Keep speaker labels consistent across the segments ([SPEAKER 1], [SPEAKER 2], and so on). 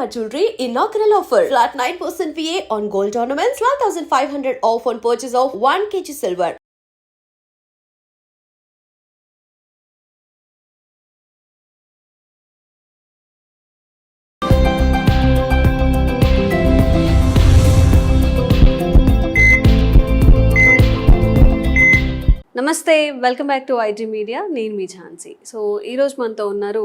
[SPEAKER 1] Shalimar Jewelry inaugural offer. Flat 9% VA on gold ornaments, 12,500 off on purchase of 1 kg silver.
[SPEAKER 2] నమస్తే welcome back to IT media నేను మీ Jhansi so ఈరోజు మనతో ఉన్నారు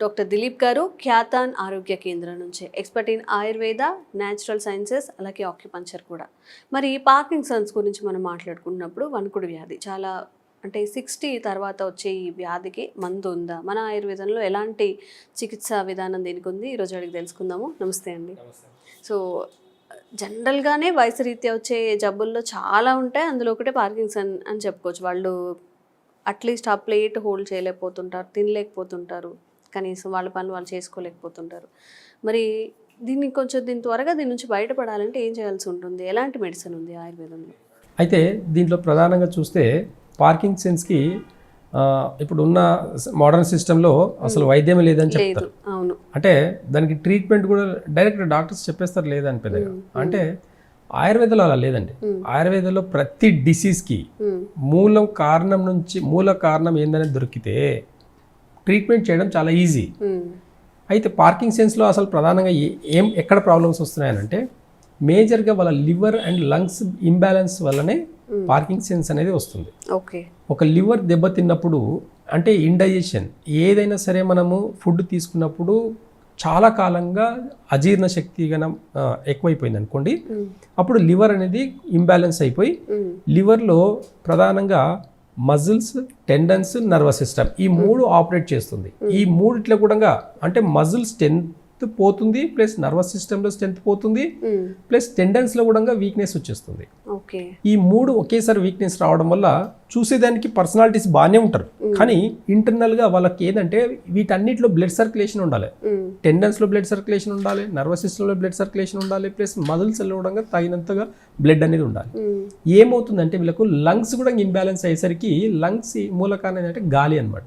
[SPEAKER 2] doctor Dilip గారు ఖ్యాతాన్ ఆరోగ్య కేంద్రం నుంచి expert in Ayurveda natural sciences అలాగే ఆక్యుపంచర్ కూడా. మరి పార్కిన్సన్స్ గురించి మనం మాట్లాడుకున్నప్పుడు వణుకుడు వ్యాధి. చాలా అంటే సిక్స్టీ తర్వాత వచ్చే ఈ వ్యాధికి మందు ఉందా? మన ఆయుర్వేదంలో ఎలాంటి చికిత్సా విధానం దీనికి ఉంది? ఈరోజు అడిగి తెలుసుకుందాము. నమస్తే అండి. సో జనరల్గానే వయసు రీత్యా వచ్చే జబ్బుల్లో చాలా ఉంటాయి. అందులో ఒకటే పార్కిన్సన్ అని చెప్పుకోవచ్చు. వాళ్ళు అట్లీస్ట్ ఆ ప్లేట్ హోల్డ్ చేయలేకపోతుంటారు తినలేకపోతుంటారు. కనీసం వాళ్ళ పనులు వాళ్ళు చేసుకోలేకపోతుంటారు. మరి దీన్ని కొంచెం దీని త్వరగా దీని నుంచి బయటపడాలంటే ఏం చేయాల్సి ఉంటుంది? ఎలాంటి మెడిసిన్ ఉంది ఆయుర్వేదంలో?
[SPEAKER 3] అయితే దీంట్లో ప్రధానంగా చూస్తే పార్కింగ్ సెన్స్కి ఇప్పుడు ఉన్న మోడర్న్ సిస్టంలో అసలు వైద్యమే లేదని
[SPEAKER 2] లేదు.
[SPEAKER 3] చెప్తారు.
[SPEAKER 2] అవును.
[SPEAKER 3] అంటే దానికి ట్రీట్మెంట్ కూడా డైరెక్ట్ డాక్టర్స్ చెప్పేస్తారు లేదని పెద్దగా అంటే ఆయుర్వేదంలో అలా లేదండి. ఆయుర్వేదంలో ప్రతి డిసీజ్కి మూలం కారణం నుంచి మూల కారణం ఏందనేది దొరికితే ట్రీట్మెంట్ చేయడం చాలా ఈజీ. అయితే పార్కింగ్ సెన్స్లో అసలు ప్రధానంగా ఏ- ఎక్కడ ప్రాబ్లమ్స్ వస్తున్నాయనంటే మేజర్గా వాళ్ళ లివర్ అండ్ లంగ్స్ ఇంబ్యాలెన్స్ వల్లనే పార్కింగ్ సెన్స్ అనేది వస్తుంది.
[SPEAKER 2] ఓకే.
[SPEAKER 3] ఒక లివర్ దెబ్బతిన్నప్పుడు అంటే ఇండైజెషన్ ఏదైనా సరే మనము ఫుడ్ తీసుకున్నప్పుడు చాలా కాలంగా అజీర్ణ శక్తి గనం ఎక్కువైపోయింది అనుకోండి అప్పుడు లివర్ అనేది ఇంబ్యాలెన్స్ అయిపోయి లివర్లో ప్రధానంగా మజిల్స్ టెండన్స్ నర్వస్ సిస్టమ్ ఈ మూడు ఆపరేట్ చేస్తుంది. ఈ మూడిట్లో కూడా అంటే మజిల్ స్ట్రెంత్ పోతుంది ప్లస్ నర్వస్ సిస్టంలో స్ట్రెంత్ పోతుంది ప్లస్ టెండన్స్లో కూడా వీక్నెస్ వచ్చేస్తుంది. ఈ మూడు ఒకేసారి వీక్నెస్ రావడం వల్ల చూసేదానికి పర్సనాలిటీస్ బాగానే ఉంటారు. కానీ ఇంటర్నల్గా వాళ్ళకి ఏంటంటే వీటన్నిటిలో బ్లడ్ సర్క్యులేషన్ ఉండాలి. టెండన్స్లో బ్లడ్ సర్క్యులేషన్ ఉండాలి నర్వస్ సిస్టంలో బ్లడ్ సర్క్యులేషన్ ఉండాలి ప్లస్ మజిల్స్లో కూడా తగినంతగా బ్లడ్ అనేది ఉండాలి. ఏమవుతుందంటే వీళ్ళకు లంగ్స్ కూడా ఇంబ్యాలెన్స్ అయ్యేసరికి లంగ్స్ మూల కారణం ఏంటంటే గాలి అనమాట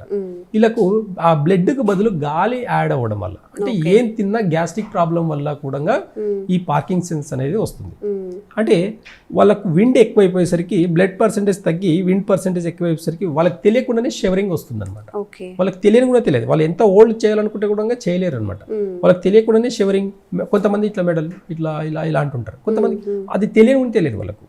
[SPEAKER 3] వీళ్ళకు ఆ బ్లడ్కు బదులు గాలి యాడ్ అవ్వడం వల్ల. అంటే ఏం తిన్నా గ్యాస్ట్రిక్ ప్రాబ్లం వల్ల కూడా ఈ పార్కింగ్ సెన్స్ అనేది వస్తుంది. అంటే వాళ్ళకు విండ్ ఎక్కువైపోయేసరికి బ్లడ్ పర్సంటేజ్ తగ్గి విండ్ పర్సంటేజ్ ఎక్కువైపోయేసరికి వాళ్ళకి తెలియకుండానే షెవరింగ్ వస్తుంది అనమాట వాళ్ళకి తెలియని కూడా తెలియదు. వాళ్ళు ఎంత ఓల్డ్ చేయాలనుకుంటే కూడా చేయలేరు అనమాట వాళ్ళకి తెలియకుండానే షివరింగ్ కొంతమంది ఇట్లా మెడల్ ఇట్లా ఇలా ఇలా అంటుంటారు. కొంతమంది అది తెలియని తెలియదు వాళ్ళకు.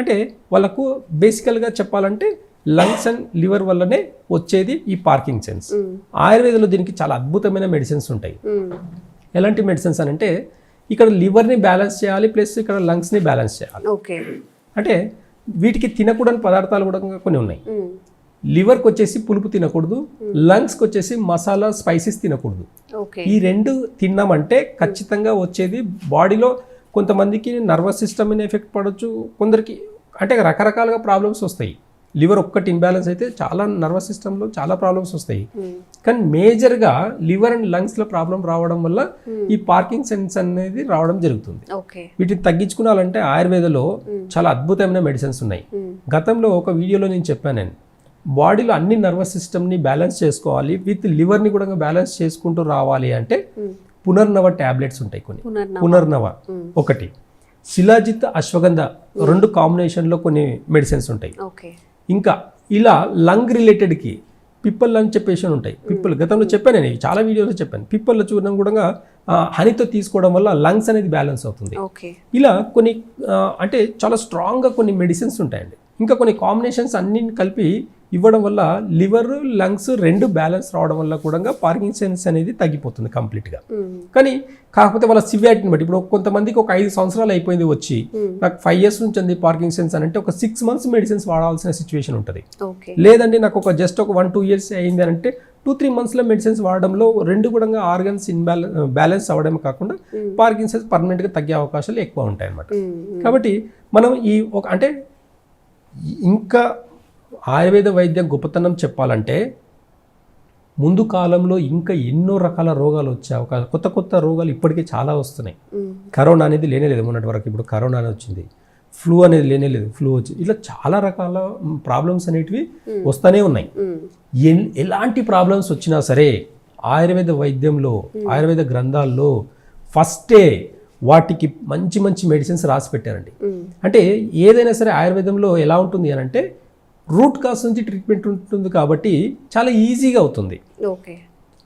[SPEAKER 3] అంటే వాళ్ళకు బేసికల్గా చెప్పాలంటే లంగ్స్ అండ్ లివర్ వల్లనే వచ్చేది ఈ పార్కింగ్ సెన్స్ ఆయుర్వేదంలో దీనికి చాలా అద్భుతమైన మెడిసిన్స్ ఉంటాయి. ఎలాంటి మెడిసిన్స్ అని అంటే ఇక్కడ లివర్ని బ్యాలెన్స్ చేయాలి ప్లస్ ఇక్కడ లంగ్స్ని బ్యాలెన్స్ చేయాలి.
[SPEAKER 2] ఓకే.
[SPEAKER 3] అంటే వీటికి తినకూడని పదార్థాలు కూడా కొన్ని ఉన్నాయి. లివర్కి వచ్చేసి పులుపు తినకూడదు లంగ్స్కి వచ్చేసి మసాలా స్పైసెస్ తినకూడదు. ఈ రెండు తిన్నామంటే ఖచ్చితంగా వచ్చేది బాడీలో కొంతమందికి నర్వస్ సిస్టమ్ ఎఫెక్ట్ పడవచ్చు కొందరికి అంటే రకరకాలుగా ప్రాబ్లమ్స్ వస్తాయి. లివర్ ఒక్కటి ఇంబ్యాలెన్స్ అయితే చాలా నర్వస్ సిస్టంలో చాలా ప్రాబ్లమ్స్ వస్తాయి.
[SPEAKER 2] ఉమ్,
[SPEAKER 3] కానీ మేజర్గా లివర్ అండ్ లంగ్స్లో ప్రాబ్లం రావడం వల్ల ఈ పార్కింగ్ సెన్స్ అనేది రావడం జరుగుతుంది. వీటిని తగ్గించుకోవాలంటే ఆయుర్వేదలో చాలా అద్భుతమైన మెడిసిన్స్ ఉన్నాయి. గతంలో ఒక వీడియోలో నేను చెప్పాను నేను. బాడీలో అన్ని నర్వస్ సిస్టమ్ని బ్యాలెన్స్ చేసుకోవాలి విత్ లివర్ని కూడా బ్యాలెన్స్ చేసుకుంటూ రావాలి అంటే పునర్నవ టాబ్లెట్స్ ఉంటాయి కొన్ని.
[SPEAKER 2] పునర్నవ.
[SPEAKER 3] ఒకటి. శిలాజిత్ అశ్వగంధ రెండు కాంబినేషన్లో కొన్ని మెడిసిన్స్ ఉంటాయి. ఇంకా ఇలా లంగ్ రిలేటెడ్కి పిప్పల్ అని చెప్పేసి ఉంటాయి. పిప్పల్ గతంలో చెప్పాను నేను చాలా వీడియోలో చెప్పాను. పిప్పల్లో చూడడం కూడా హనీతో తీసుకోవడం వల్ల లంగ్స్ అనేది బ్యాలెన్స్ అవుతుంది.
[SPEAKER 2] ఓకే.
[SPEAKER 3] ఇలా కొన్ని అంటే చాలా స్ట్రాంగ్గా కొన్ని మెడిసిన్స్ ఉంటాయండి. ఇంకా కొన్ని కాంబినేషన్స్ అన్ని కలిపి ఇవ్వడం వల్ల లివర్ లంగ్స్ రెండు బ్యాలెన్స్ రావడం వల్ల కూడా పార్కింగ్ సెన్స్ అనేది తగ్గిపోతుంది కంప్లీట్గా.
[SPEAKER 2] ఉమ్,
[SPEAKER 3] కానీ కాకపోతే వాళ్ళ సివియారిటీని బట్టి ఇప్పుడు కొంతమందికి ఒక ఐదు సంవత్సరాలు అయిపోయింది వచ్చి నాకు ఫైవ్ ఇయర్స్ నుంచి ఉంది పార్కింగ్ సెన్స్ అని అంటే ఒక సిక్స్ మంత్స్ మెడిసిన్స్ వాడాల్సిన సిచ్యువేషన్ ఉంటుంది. లేదండి నాకు ఒక జస్ట్ ఒక వన్ టూ ఇయర్స్ అయింది అని అంటే టూ త్రీ మంత్స్లో మెడిసిన్స్ వాడడంలో రెండు కూడా ఆర్గన్స్ ఇన్బ్యాలెన్స్ బ్యాలెన్స్ అవ్వడమే కాకుండా పార్కింగ్ సెన్స్ పర్మనెంట్గా తగ్గే అవకాశాలు ఎక్కువ ఉంటాయి అన్నమాట కాబట్టి మనం ఈ ఒక అంటే ఇంకా ఆయుర్వేద వైద్యం గొప్పతనం చెప్పాలంటే ముందు కాలంలో ఇంకా ఎన్నో రకాల రోగాలు వచ్చే అవకాశం కొత్త కొత్త రోగాలు ఇప్పటికే చాలా వస్తున్నాయి. కరోనా అనేది లేనే లేదు మొన్నటి వరకు ఇప్పుడు కరోనా అనేది వచ్చింది. ఫ్లూ అనేది లేనే లేదు ఫ్లూ వచ్చి ఇట్లా చాలా రకాల ప్రాబ్లమ్స్ అనేటివి వస్తూనే ఉన్నాయి. ఎలాంటి ప్రాబ్లమ్స్ వచ్చినా సరే ఆయుర్వేద వైద్యంలో ఆయుర్వేద గ్రంథాల్లో ఫస్టే వాటికి మంచి మంచి మెడిసిన్స్ రాసి పెట్టారండి. అంటే ఏదైనా సరే ఆయుర్వేదంలో ఎలా ఉంటుంది అని అంటే రూట్ కాస్ నుంచి ట్రీట్మెంట్ ఉంటుంది కాబట్టి చాలా ఈజీగా అవుతుంది.
[SPEAKER 2] ఓకే.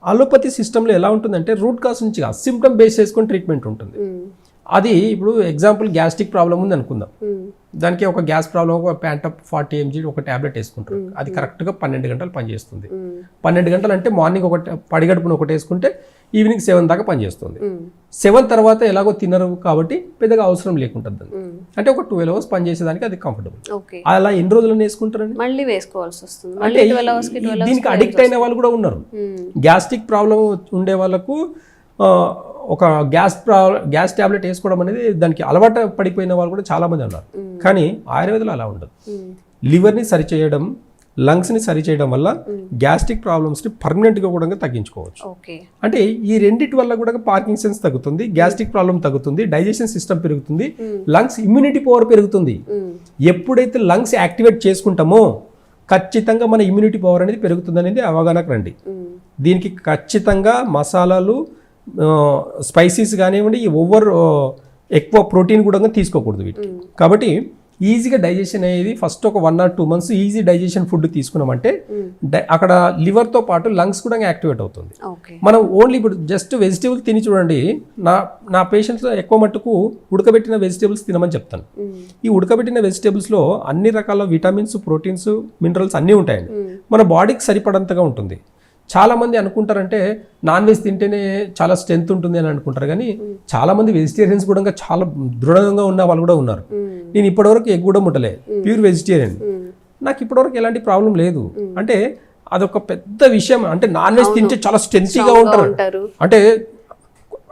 [SPEAKER 3] అలోపతి సిస్టంలో ఎలా ఉంటుందంటే రూట్ కాస్ నుంచి సిమ్టమ్ బేస్ చేసుకొని ట్రీట్మెంట్ ఉంటుంది. అది ఇప్పుడు ఎగ్జాంపుల్ గ్యాస్ట్రిక్ ప్రాబ్లం ఉంది అనుకుందాం. దానికి ఒక గ్యాస్ ప్రాబ్లం ఒక ప్యాంటప్ ఫార్టీ ఎంజీ ఒక ట్యాబ్లెట్ వేసుకుంటారు. అది కరెక్ట్గా పన్నెండు గంటలు పనిచేస్తుంది. పన్నెండు గంటలు అంటే మార్నింగ్ ఒక పడిగడుపున ఒకటి వేసుకుంటే ఈవినింగ్ సెవెన్ దాకా పనిచేస్తుంది. సెవెన్ తర్వాత ఎలాగో తినరు కాబట్టి పెద్దగా అవసరం లేకుంటుంది. అంటే ఒక ట్వెల్వ్ అవర్స్ పనిచేసేదానికి అది కంఫర్టబుల్ అలా ఎన్ని రోజులు వేసుకుంటారండి?
[SPEAKER 2] మళ్ళీ వేసుకోవాల్సి వస్తుంది.
[SPEAKER 3] అంటే దీనికి అడిక్ట్ అయిన వాళ్ళు కూడా ఉన్నారు. గ్యాస్ట్రిక్ ప్రాబ్లం ఉండే వాళ్ళకు ఒక గ్యాస్ గ్యాస్ ట్యాబ్లెట్ వేసుకోవడం అనేది దానికి అలవాటు పడిపోయిన వాళ్ళు కూడా చాలా మంది ఉన్నారు. కానీ ఆయుర్వేదంలో అలా ఉండదు. లివర్ని సరిచేయడం లంగ్స్ని సరిచేయడం వల్ల గ్యాస్ట్రిక్ ప్రాబ్లమ్స్ని పర్మనెంట్గా కూడా తగ్గించుకోవచ్చు. అంటే ఈ రెండిటి వల్ల కూడా పార్కిన్సన్స్ తగ్గుతుంది గ్యాస్ట్రిక్ ప్రాబ్లం తగ్గుతుంది డైజెషన్ సిస్టమ్ పెరుగుతుంది లంగ్స్ ఇమ్యూనిటీ పవర్ పెరుగుతుంది. ఎప్పుడైతే లంగ్స్ యాక్టివేట్ చేసుకుంటామో ఖచ్చితంగా మన ఇమ్యూనిటీ పవర్ అనేది పెరుగుతుంది అనేది అవగాహనకు రండి. దీనికి ఖచ్చితంగా మసాలాలు స్పైసీస్ కానివ్వండి ఈ ఓవర్ ఎక్కువ ప్రోటీన్ కూడా తీసుకోకూడదు వీటికి. కాబట్టి ఈజీగా డైజెషన్ అనేది ఫస్ట్ ఒక one or two months easy digestion food తీసుకున్నామంటే అక్కడ లివర్తో పాటు లంగ్స్ కూడా యాక్టివేట్ అవుతుంది. మనం ఓన్లీ ఇప్పుడు జస్ట్ వెజిటేబుల్స్ తిని చూడండి నా నా పేషెంట్స్ ఎక్కువ మట్టుకు ఉడకబెట్టిన వెజిటేబుల్స్ తినమని చెప్తాను. ఈ ఉడకబెట్టిన వెజిటేబుల్స్లో అన్ని రకాల విటమిన్స్ ప్రోటీన్స్ మినరల్స్ అన్నీ ఉంటాయండి. మన బాడీకి సరిపడంతగా ఉంటుంది. చాలా మంది అనుకుంటారంటే నాన్ వెజ్ తింటేనే చాలా స్ట్రెంత్ ఉంటుంది అని అనుకుంటారు. కానీ చాలా మంది వెజిటేరియన్స్ కూడా చాలా దృఢంగా ఉన్న వాళ్ళు కూడా ఉన్నారు. నేను ఇప్పటివరకు ఎగ్ కూడా ముట్టలే. Pure vegetarian. నాకు ఇప్పటివరకు ఎలాంటి ప్రాబ్లం లేదు. అంటే అదొక పెద్ద విషయం. అంటే నాన్ వెజ్ తింటే చాలా స్ట్రెంతీగా ఉంటారు. అంటే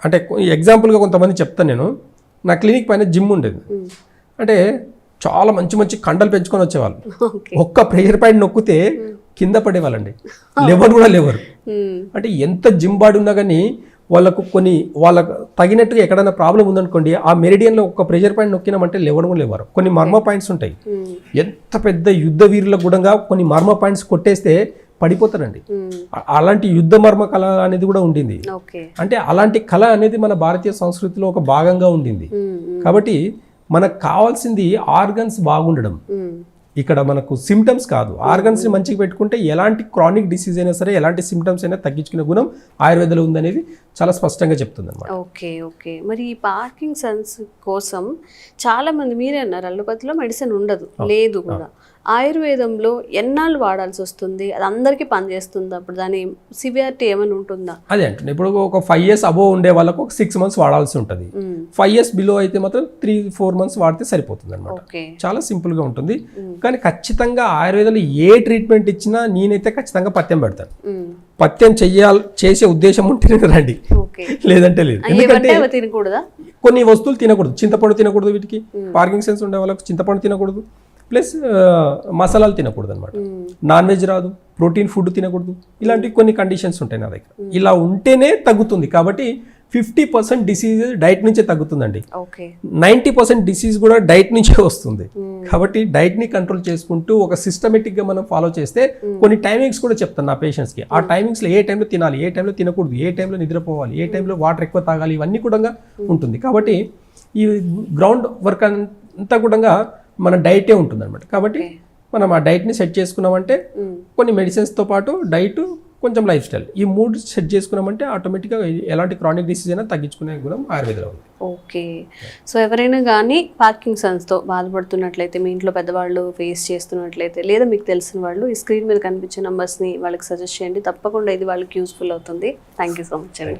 [SPEAKER 3] అంటే ఎగ్జాంపుల్గా కొంతమంది చెప్తాను నేను. నా క్లినిక్ పైన జిమ్ ఉండేది. అంటే చాలా మంచి మంచి కండలు పెంచుకొని వచ్చేవాళ్ళు. ఒక్క ప్రెషర్ పాయింట్ నొక్కితే కింద పడేవాళ్ళండి. లెవర్ కూడా లేవరు. అంటే ఎంత జిమ్ బాడీ ఉన్నా కానీ వాళ్ళకు కొన్ని వాళ్ళకు తగినట్టుగా ఎక్కడైనా ప్రాబ్లం ఉందనుకోండి ఆ మెరిడియన్లో ఒక ప్రెషర్ పాయింట్ నొక్కినామంటే లేవడం కూడా లేవరు కొన్ని మర్మ పాయింట్స్ ఉంటాయి. ఎంత పెద్ద యుద్ధ వీరులకు కూడా కొన్ని మర్మ పాయింట్స్ కొట్టేస్తే పడిపోతారండి. అలాంటి యుద్ధ మర్మ కళ అనేది కూడా ఉండింది. అంటే అలాంటి కళ అనేది మన భారతీయ సంస్కృతిలో ఒక భాగంగా ఉండింది. కాబట్టి మనకు కావాల్సింది ఆర్గన్స్ బాగుండడం. ఇక్కడ మనకు సిమ్టమ్స్ కాదు. ఆర్గన్స్ని మంచిగా పెట్టుకుంటే ఎలాంటి క్రానిక్ డిసీజ్ అయినా సరే ఎలాంటి సిమ్టమ్స్ అయినా తగ్గించుకునే గుణం ఆయుర్వేదంలో ఉందనేది చాలా స్పష్టంగా చెప్తుంది అనమాట
[SPEAKER 2] ఓకే ఓకే. మరి ఈ పార్కింగ్ సన్స్ కోసం చాలా మంది మీరే అన్నారు అల్లోపతిలో మెడిసిన్ ఉండదు. లేదు కూడా. ఆయుర్వేదంలో ఎన్నాళ్ళు వాడాల్సి వస్తుంది? అది అందరికీ పనిచేస్తుంది? అప్పుడు దాని సివియారిటీ ఏమైనా ఉంటుందా?
[SPEAKER 3] అదే అంటున్నా. ఇప్పుడు ఒక ఫైవ్ ఇయర్స్ అబోవ్ ఉండే వాళ్ళకు ఒక సిక్స్ మంత్స్ వాడాల్సి ఉంటుంది. ఫైవ్ ఇయర్స్ బిలో అయితే మాత్రం త్రీ ఫోర్ మంత్స్ వాడితే సరిపోతుంది అనమాట చాలా సింపుల్గా ఉంటుంది. కానీ ఖచ్చితంగా ఆయుర్వేదంలో ఏ ట్రీట్మెంట్ ఇచ్చినా నేనైతే ఖచ్చితంగా పథ్యం పెడతాను. పథ్యం చెయ్యాలి చేసే ఉద్దేశం ఉంటేనే రండి లేదంటే లేదు.
[SPEAKER 2] తినకూడదా?
[SPEAKER 3] కొన్ని వస్తువులు తినకూడదు. చింతపండు తినకూడదు వీటికి. పార్కింగ్ సెన్స్ ఉండే వాళ్ళకి చింతపండు తినకూడదు. ప్లస్ మసాలాలు తినకూడదు అనమాట. నాన్ వెజ్ రాదు ప్రోటీన్ ఫుడ్ తినకూడదు ఇలాంటి కొన్ని కండిషన్స్ ఉంటాయి నా దగ్గర. ఇలా ఉంటేనే తగ్గుతుంది కాబట్టి ఫిఫ్టీ పర్సెంట్ డిసీజ్ డైట్ నుంచే తగ్గుతుందండి. నైంటీ పర్సెంట్ డిసీజ్ కూడా డైట్ నుంచే వస్తుంది. కాబట్టి డైట్ని కంట్రోల్ చేసుకుంటూ ఒక సిస్టమేటిక్గా మనం ఫాలో చేస్తే కొన్ని టైమింగ్స్ కూడా చెప్తాను నా పేషెంట్స్కి. ఆ టైమింగ్స్లో ఏ టైంలో తినాలి ఏ టైంలో తినకూడదు ఏ టైంలో నిద్రపోవాలి ఏ టైంలో వాటర్ ఎక్కువ తాగాలి ఇవన్నీ కూడా ఉంటుంది. కాబట్టి ఈ గ్రౌండ్ వర్క్ అంతా కూడా మన డైటే ఉంటుంది అనమాట కాబట్టి మనం ఆ డైట్ని సెట్ చేసుకున్నామంటే. కొన్ని మెడిసిన్స్తో పాటు డైట్ కొంచెం లైఫ్ స్టైల్ ఈ మూడు సెట్ చేసుకున్నామంటే ఆటోమేటిక్గా ఎలాంటి క్రానిక్ డిసీజ్ అయినా తగ్గించుకునే గుణం ఆయుర్వేదంలో ఉంది.
[SPEAKER 2] ఓకే. సో ఎవరైనా కానీ పార్కింగ్ సన్స్తో బాధపడుతున్నట్లయితే మీ ఇంట్లో పెద్దవాళ్ళు ఫేస్ చేస్తున్నట్లయితే లేదా మీకు తెలిసిన వాళ్ళు ఈ స్క్రీన్ మీద కనిపించే నెంబర్స్ని వాళ్ళకి సజెస్ట్ చేయండి. తప్పకుండా ఇది వాళ్ళకి యూస్ఫుల్ అవుతుంది. థ్యాంక్ యూ సో మచ్ అండి